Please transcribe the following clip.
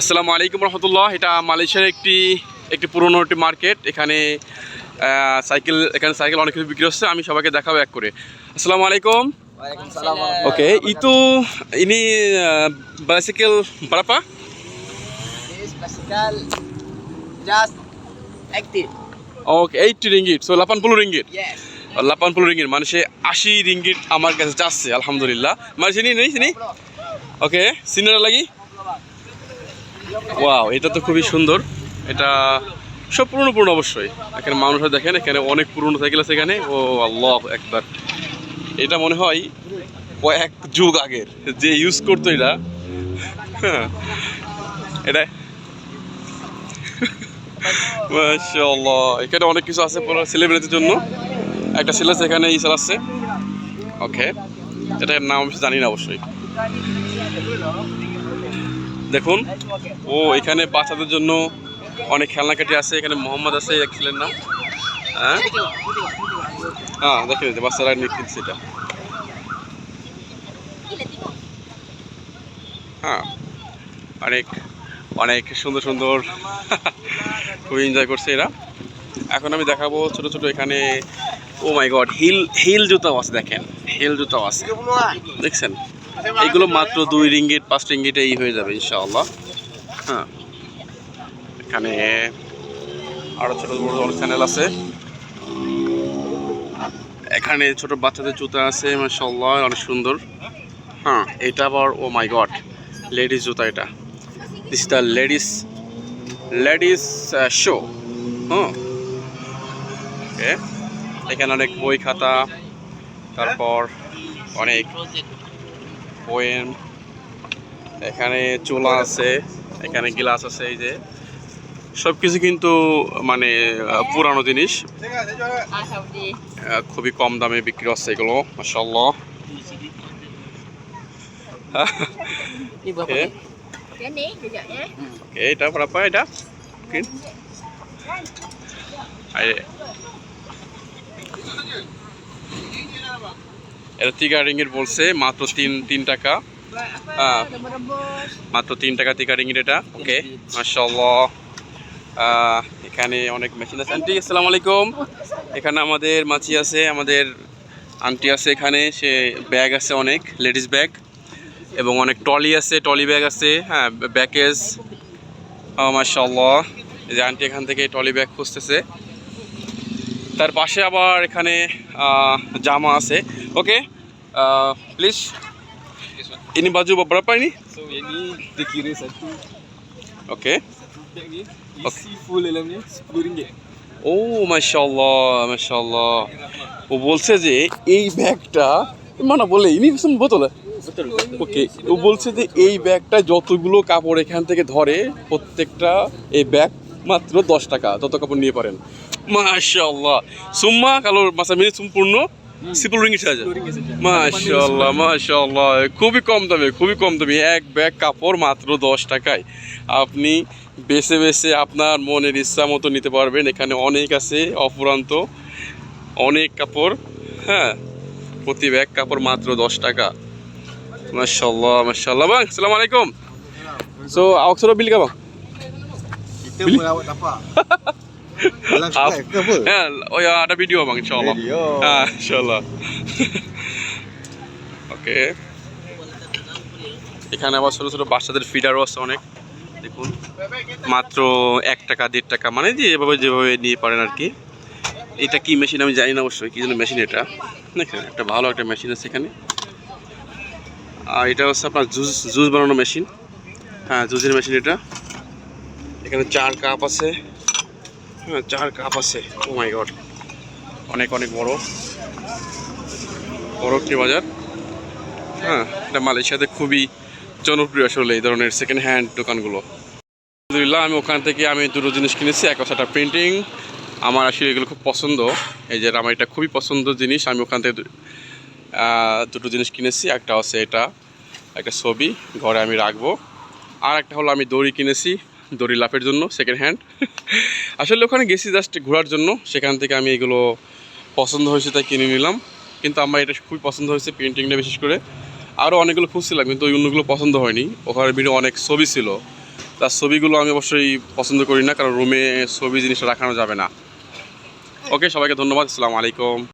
আসসালামু আলাইকুম রহমতুল্লাহ। এটা মালয়েশিয়ার একটি একটি পুরনো একটি মার্কেট। এখানে সাইকেল এখানে সাইকেল অনেক কিছু বিক্রি হচ্ছে। আমি সবাইকে দেখাবো এক করে। আসসালামু আলাইকুম। ওকে bicycle berapa This bicycle just active. oke 80 ringgit so 80 ringgit? Yes. 80 মানে সে 80 ringgit আমার কাছে যাচ্ছে আলহামদুলিল্লাহ। মানে চিনি নেই sini ওকে সিনারা লাগি? ওয়াও এটা তো খুবই সুন্দর। এটা সব পুরনো পুরনো অবশ্যই। এখানে মানুষরা দেখেন এখানে অনেক পুরনো সাইকেল আছে এখানে। ও আল্লাহ একবার। এটা মনে হয় কয়েক যুগ আগের যে ইউজ করতো এটা। হ্যাঁ, এটা? এখানে অনেক কিছু আছে সেলিব্রিটির জন্য। একটা ছেলে এখানে ই চালাচ্ছে ওকে এটার নাম আমি জানি না অবশ্যই। দেখুন। ও এখানে বাচ্চাদের জন্য অনেক খেলনাকাটি আছে, এখানে মোহাম্মদ আছে এক ছেলের নাম। হ্যাঁ? হ্যাঁ এই বাচ্চারা কিনছে এটা। হ্যাঁ অনেক অনেক সুন্দর সুন্দর, খুবই এনজয় করছে এরা। এখন আমি দেখাবো ছোট ছোট এখানে oh my god heel heel জুতাও আছে দেখেন হিল জুতাও আছে। দেখছেন? এগুলো মাত্র দুই রিঙ্গিট, পাঁচ রিঙ্গিটে এই হয়ে যাবে ইনশাআল্লাহ। হ্যাঁ। এখানে আরও ছোট বড় অনেক চ্যানেল আছে। এখানে ছোট বাচ্চাদের জুতা আছে, মাশাআল্লাহ, অনেক সুন্দর। হ্যাঁ এটা আবার ও মাই গড লেডিস জুতা এটা। This the ladies ladies shoe হ্যাঁ এখানে অনেক বই খাতা, তারপর অনেক পোয়েম এখানে চোলা আছে এখানে গ্লাস আছে এই যে সব কিছু কিন্তু মানে পুরানো জিনিস খুবই কম দামে বিক্রি হচ্ছে এগুলো মাসাল্লাহ. Oke, এটা এটা? Mungkin. এটা তিগা রিঙ্গিট বলছে মাত্র তিন তিন টাকা। হ্যাঁ মাত্র তিন টাকা তিগা রিঙ্গিট এটা। ওকে আহ, এখানে অনেক মেশিন আছে। আন্টি আসসালামু আলাইকুম। এখানে আমাদের মাছি আছে আমাদের আন্টি আছে এখানে। সে ব্যাগ আছে অনেক লেডিস ব্যাগ এবং অনেক টলি আছে টলি ব্যাগ আছে হ্যাঁ ব্যাকেজ মাশাল্লাহ এই যে আন্টি এখান থেকে টলি ব্যাগ খুঁজতেছে। তার পাশে আবার এখানে জামা আছে। ওকে? প্লিজ ini বাজু berapa ini? ওকে. ও মাশাল্লাহ মাশাল্লাহ ও বলছে যে এই ব্যাগটা মানে বলে ইনি বোতলে। ওকে ও বলছে যে এই ব্যাগটা যতগুলো কাপড় এখান থেকে ধরে প্রত্যেকটা এই ব্যাগ মাত্র দশ টাকা তত কাপড় নিয়ে পারেন। মাশাল্লাহ সুম্মা কালো মাসা মিনি সম্পূর্ণ সিপুল রিঙ্গিট সাজা. মাশাল্লাহ মাশাল্লাহ খুবই কম দামে খুবই কম দামে। এক ব্যাগ কাপড় মাত্র দশ টাকায়। আপনি বেছে বেছে আপনার মনের ইচ্ছা মতো নিতে পারবেন। এখানে অনেক আছে অফুরান্ত। অনেক কাপড় হ্যাঁ? প্রতি ব্যাগ কাপড় মাত্র দশ টাকা। মাশাল্লাহ মাশাল্লাহ bang assalamualaikum so awak suruh beli ke Apa? subscribe ke apa? ya oh ya ada video bang insyaallah. Video. হ্যাঁ ইনশাল্লাহ ওকে এখানে আবার ছোটো ছোটো বাচ্চাদের ফিডারও আছে অনেক। দেখুন মাত্র এক টাকা দেড় টাকা মানে যে যেভাবে যেভাবে নিয়ে পারেন আর কি। এটা কি মেশিন আমি জানি না অবশ্যই কি জন্য মেশিন এটা। দেখেন একটা ভালো একটা মেশিন আছে এখানে। আর এটা হচ্ছে আপনার জুস জুস বানানো মেশিন হ্যাঁ জুসের মেশিন এটা। এখানে চার কাপ আছে। চার কাপ আছে। ও মাই গড অনেক অনেক বড়। বড় একটি বাজার। হ্যাঁ এটা মালয়েশিয়াতে খুবই জনপ্রিয় আসলে এই ধরনের সেকেন্ড হ্যান্ড দোকানগুলো। আলহামদুলিল্লাহ, আমি ওখান থেকে আমি দুটো জিনিস কিনেছি। এক একটা প্রিন্টিং আমার আসলে এগুলো খুব পছন্দ। এই যে আমার এটা খুবই পছন্দ জিনিস। আমি ওখান থেকে দুটো জিনিস কিনেছি। একটা হচ্ছে এটা, একটা ছবি। ঘরে আমি রাখব। আর একটা হলো আমি দড়ি কিনেছি। দড়ি লাফের জন্য সেকেন্ড হ্যান্ড আসলে ওখানে গেছি জাস্ট ঘোরার জন্য, সেখান থেকে আমি এগুলো পছন্দ হয়েছে তাই কিনে নিলাম। কিন্তু আমার এটা খুবই পছন্দ হয়েছে পেন্টিংটা বিশেষ করে। আরও অনেকগুলো খুঁজছিলাম কিন্তু ওই অন্যগুলো পছন্দ হয়নি। ওখানে ভিডিও অনেক ছবি ছিল। তার ছবিগুলো আমি অবশ্যই পছন্দ করি না, কারণ রুমে ছবি জিনিসটা রাখানো যাবে না। ওকে সবাইকে ধন্যবাদ, আসসালামু আলাইকুম।